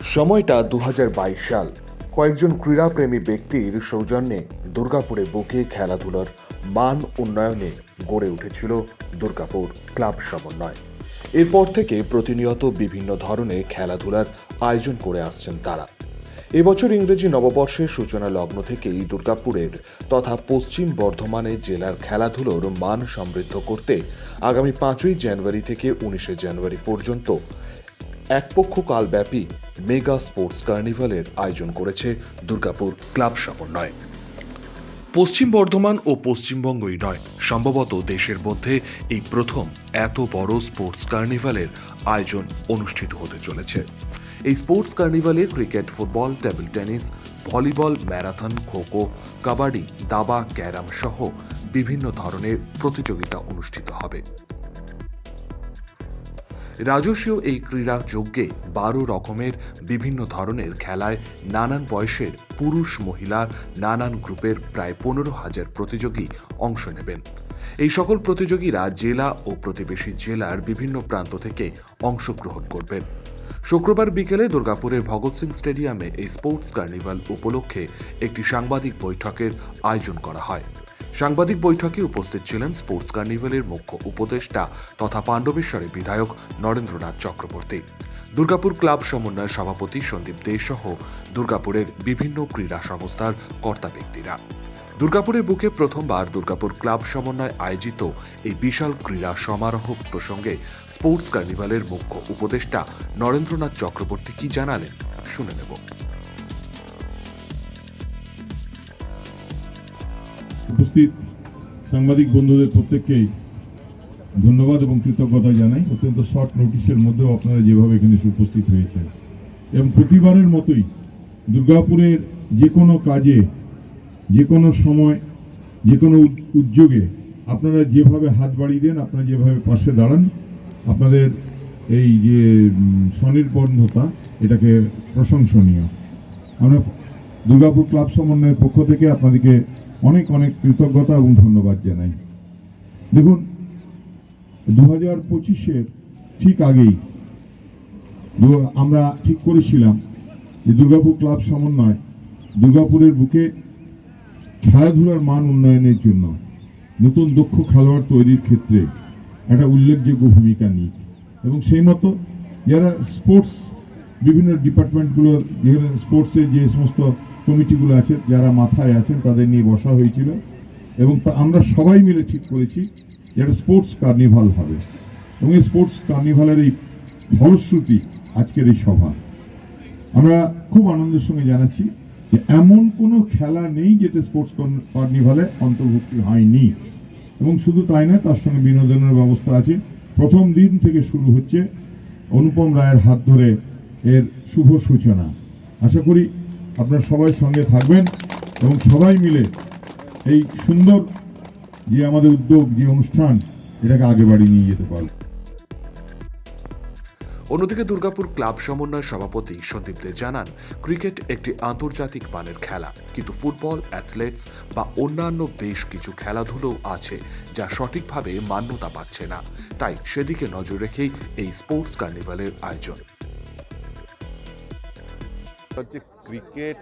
সময়টা দু হাজার বাইশ সাল। কয়েকজন ক্রীড়াপ্রেমী ব্যক্তির সৌজন্যে দুর্গাপুরে বুকে খেলাধুলার মান উন্নয়নে গড়ে উঠেছিল দুর্গাপুর ক্লাব সমন্বয়। এরপর থেকে প্রতিনিয়ত বিভিন্ন ধরনের খেলাধুলার আয়োজন করে আসছেন তারা। এবছর ইংরেজি নববর্ষের সূচনা লগ্ন থেকেই দুর্গাপুরের তথা পশ্চিম বর্ধমানে জেলার খেলাধুলোর মান সমৃদ্ধ করতে আগামী পাঁচই জানুয়ারি থেকে উনিশে জানুয়ারি পর্যন্ত একপক্ষ কালব্যাপী মেগা স্পোর্টস কার্নিভালের আয়োজন করেছে দুর্গাপুর ক্লাব সমন্বয় পশ্চিম বর্ধমান ও পশ্চিমবঙ্গই নয়। সম্ভবত দেশের মধ্যে এই প্রথম এত বড় স্পোর্টস কার্নিভালের আয়োজন অনুষ্ঠিত হতে চলেছে। এই sports কার্নিভালে cricket, football, table tennis, volleyball, marathon, kho-kho, kabaddi, দাবা, ক্যারাম সহ বিভিন্ন ধরনের প্রতিযোগিতা অনুষ্ঠিত হবে। রাজস্বীয় এই ক্রীড়া যজ্ঞে বারো রকমের বিভিন্ন ধরনের খেলায় নানান বয়সের পুরুষ, মহিলা, নানান গ্রুপের প্রায় পনেরো হাজার প্রতিযোগী অংশ নেবেন। এই সকল প্রতিযোগীরা জেলা ও প্রতিবেশী জেলার বিভিন্ন প্রান্ত থেকে অংশগ্রহণ করবেন। শুক্রবার বিকেলে দুর্গাপুরের ভগৎ সিং স্টেডিয়ামে এই স্পোর্টস কার্নিভাল উপলক্ষে একটি সাংবাদিক বৈঠকের আয়োজন করা হয়। সাংবাদিক বৈঠকে উপস্থিত ছিলেন স্পোর্টস কার্নিভালের মুখ্য উপদেষ্টা তথা পাণ্ডবেশ্বরের বিধায়ক নরেন্দ্রনাথ চক্রবর্তী। দুর্গাপুর ক্লাব সমন্বয় সভাপতি সন্দীপ দে সহ দুর্গাপুরের বিভিন্ন ক্রীড়া সংস্থার কর্তা ব্যক্তিরা। দুর্গাপুরের বুকে প্রথমবার দুর্গাপুর ক্লাব সমন্বয় আয়োজিত এই বিশাল ক্রীড়া সমারোহ প্রসঙ্গে স্পোর্টস কার্নিভালের মুখ্য উপদেষ্টা নরেন্দ্রনাথ চক্রবর্তী কি জানালেন শুনে নেব। উপস্থিত সাংবাদিক বন্ধুদের প্রত্যেককেই ধন্যবাদ এবং কৃতজ্ঞতা জানাই। অত্যন্ত শর্ট নোটিশের মধ্যেও আপনারা যেভাবে এখানে উপস্থিত হয়েছেন। এবং প্রতিবারের মতোই দুর্গাপুরের যে কোনো কাজে যে কোনো সময় যে কোনো উদ- উদ্যোগে আপনারা যেভাবে হাত বাড়িয়ে দেন আপনারা যেভাবে পাশে দাঁড়ান আপনাদের এই যে উম, স্বনির্বন্ধতা এটাকে প্রশংসনীয়। আমরা দুর্গাপুর ক্লাব সমন্বয়ের পক্ষ থেকে আপনাদেরকে অনেক অনেক কৃতজ্ঞতা এবং ধন্যবাদ জানাই। দেখুন দু হাজার পঁচিশের ঠিক আগেই আমরা ঠিক করেছিলাম যে দুর্গাপুর ক্লাব সমন্বয় দুর্গাপুরের বুকে খেলাধুলার মান উন্নয়নের জন্য নতুন দক্ষ খেলোয়াড় তৈরির ক্ষেত্রে একটা উল্লেখযোগ্য ভূমিকা নিই এবং সেই মতো যারা স্পোর্টস বিভিন্ন ডিপার্টমেন্টগুলো যেখানে স্পোর্টসের যে সমস্ত কমিটিগুলো আছে, যারা মাথায় আছেন, তাদের নিয়ে বসা হয়েছিল। এবং আমরা সবাই মিলে ঠিক করেছি যে একটা স্পোর্টস কার্নিভাল হবে। এবং এই স্পোর্টস কার্নিভালের এই ফলশ্রুতি আজকের এই সভা। আমরা খুব আনন্দের সঙ্গে জানাচ্ছি যে এমন কোনো খেলা নেই যেটা স্পোর্টস কার্নিভালে অন্তর্ভুক্তি হয়নি। এবং শুধু তাই নয়, তার সঙ্গে বিনোদনের ব্যবস্থা আছে। প্রথম দিন থেকে শুরু হচ্ছে। অনুপম রায়ের হাত ধরে এর শুভ সূচনা। আশা করি আপনারা সবাই সঙ্গে থাকবেন এবং সবাই মিলে এই সুন্দর যে আমাদের উদ্যোগ যে অনুষ্ঠান এটাকে আগে বাড়িয়ে নিয়ে যেতে পারবে। অন্যদিকে দুর্গাপুর ক্লাব সমন্বয় সভাপতি সন্দীপ দে জানান ক্রিকেট একটি আন্তর্জাতিক মানের খেলা কিন্তু ফুটবল অ্যাথলেটস বা অন্যান্য বেশ কিছু খেলাধুলো আছে যা সঠিকভাবে মান্যতা পাচ্ছে না। তাই সেদিকে নজর রেখেই এই স্পোর্টস কার্নিভালের আয়োজন। ক্রিকেট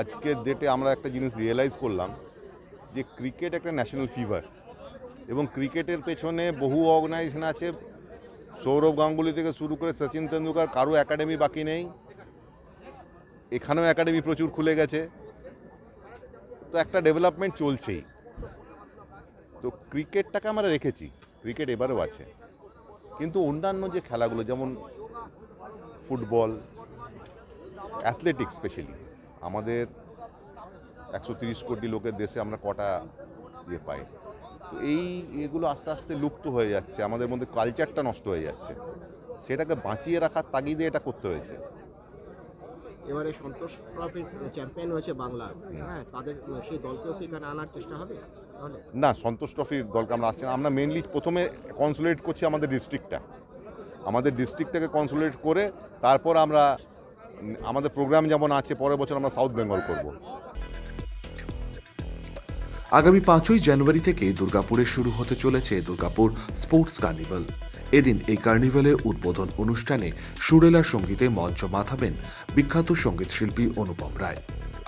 আজকের ডেটে আমরা একটা জিনিস রিয়েলাইজ করলাম যে ক্রিকেট একটা ন্যাশনাল ফিভার এবং ক্রিকেটের পেছনে বহু অর্গানাইজেশন আছে। সৌরভ গাঙ্গুলি থেকে শুরু করে সচিন তেন্ডুলকার, কারও একাডেমি বাকি নেই। এখানেও একাডেমি প্রচুর খুলে গেছে। তো একটা ডেভেলপমেন্ট চলছেই। তো ক্রিকেটটাকে আমরা রেখেছি। ক্রিকেট এবারেও আছে। কিন্তু অন্যান্য যে খেলাগুলো, যেমন ফুটবল অ্যাথলেটিক্স স্পেশালি। আমাদের একশো তিরিশ কোটি লোকের দেশে আমরা কটা ইয়ে পাই। তো এই এগুলো আস্তে আস্তে লুপ্ত হয়ে যাচ্ছে আমাদের মধ্যে কালচারটা নষ্ট হয়ে যাচ্ছে। সেটাকে বাঁচিয়ে রাখার তাগিদে এটা করতে হয়েছে। এবারে সন্তোষ চ্যাম্পিয়ন হয়েছে বাংলা। হ্যাঁ তাদের সেই দলকেও কি এখানে আনার চেষ্টা হবে না সন্তোষ ট্রফির দলকে আমরা আসছি না। আমরা মেনলি প্রথমে কনসুলেট করছি আমাদের ডিস্ট্রিক্টটা আমাদের ডিস্ট্রিক্টটাকে কনসুলেট করে তারপর আমরা আমাদের প্রোগ্রাম যেমন আছে, পরের বছর আমরা সাউথ বেঙ্গল করব। আগামী পাঁচই জানুয়ারি থেকে দুর্গাপুরে শুরু হতে চলেছে দুর্গাপুর স্পোর্টস কার্নিভাল। এদিন এই কার্নিভালের উদ্বোধন অনুষ্ঠানে সুরেলা সঙ্গীতে মঞ্চ মাথাবেন বিখ্যাত সংগীত শিল্পী অনুপম রায়।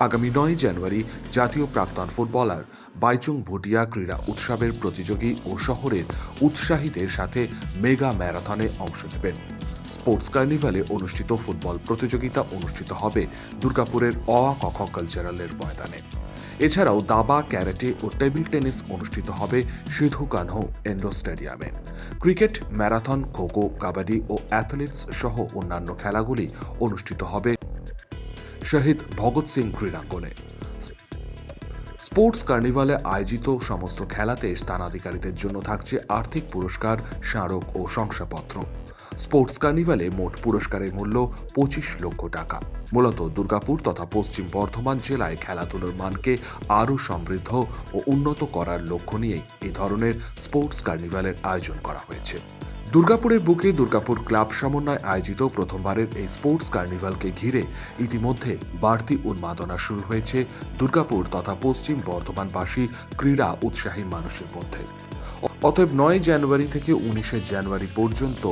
আগামী নয় জানুয়ারি জাতীয় প্রাক্তন ফুটবলার বাইচুং ভুটিয়া ক্রীড়া উৎসবের প্রতিযোগী ও শহরের উৎসাহীদের সাথে মেগা ম্যারাথনে অংশ নেবেন। স্পোর্টস কার্নিভালে অনুষ্ঠিত ফুটবল প্রতিযোগিতা অনুষ্ঠিত হবে দুর্গাপুরের অ কখ কালচারালের ময়দানে। এছাড়াও দাবা, ক্যারাটে ও টেবিল টেনিস অনুষ্ঠিত হবে সিধু কানহো এন্ডো স্টেডিয়ামে। ক্রিকেট, ম্যারাথন, খোখো, কাবাডি ও অ্যাথলেটিক্স সহ অন্যান্য খেলাগুলি অনুষ্ঠিত হবে শহীদ ভগৎ সিং ক্রীড়াঙ্গনে। স্পোর্টস কার্নিভালে আয়োজিত সমস্ত খেলাতে স্থানাধিকারীদের জন্য থাকছে আর্থিক পুরস্কার, স্মারক ও শংসাপত্র। স্পোর্টস কার্নিভালে মোট পুরস্কারের মূল্য পঁচিশ লক্ষ টাকা। মূলত দুর্গাপুর তথা পশ্চিম বর্ধমান জেলায় খেলাধুলোর মানকে আরও সমৃদ্ধ ও উন্নত করার লক্ষ্য নিয়েই এ ধরনের স্পোর্টস কার্নিভালের আয়োজন করা হয়েছে। দুর্গাপুরের বুকে দুর্গাপুর ক্লাব সমন্বয় আয়োজিত প্রথমবারের এই স্পোর্টস কার্নিভালকে ঘিরে ইতিমধ্যে বাড়তি উন্মাদনা শুরু হয়েছে দুর্গাপুর তথা পশ্চিম বর্ধমানবাসী ক্রীড়া উৎসাহী মানুষের মধ্যে। অতএব নয় জানুয়ারি থেকে উনিশে জানুয়ারি পর্যন্ত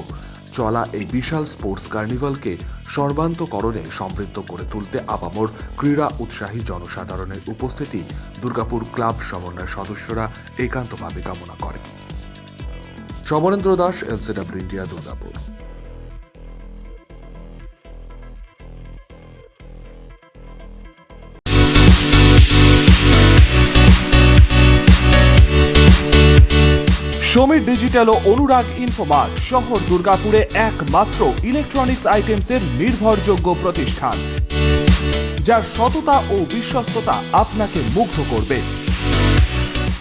চলা এই বিশাল স্পোর্টস কার্নিভালকে সর্বান্তকরণে সমৃদ্ধ করে তুলতে আপামর ক্রীড়া উৎসাহী জনসাধারণের উপস্থিতি দুর্গাপুর ক্লাব সমন্বয় সদস্যরা একান্তভাবে কামনা করেন। Samarendra Das, LCW India, Durgapur. Samir digital ও অনুরাগ ইনফোমার্ট শহর দুর্গাপুরে একমাত্র ইলেকট্রনিক্স আইটেমসের নির্ভরযোগ্য প্রতিষ্ঠান, যার সততা ও বিশ্বস্ততা আপনাকে মুগ্ধ করবে।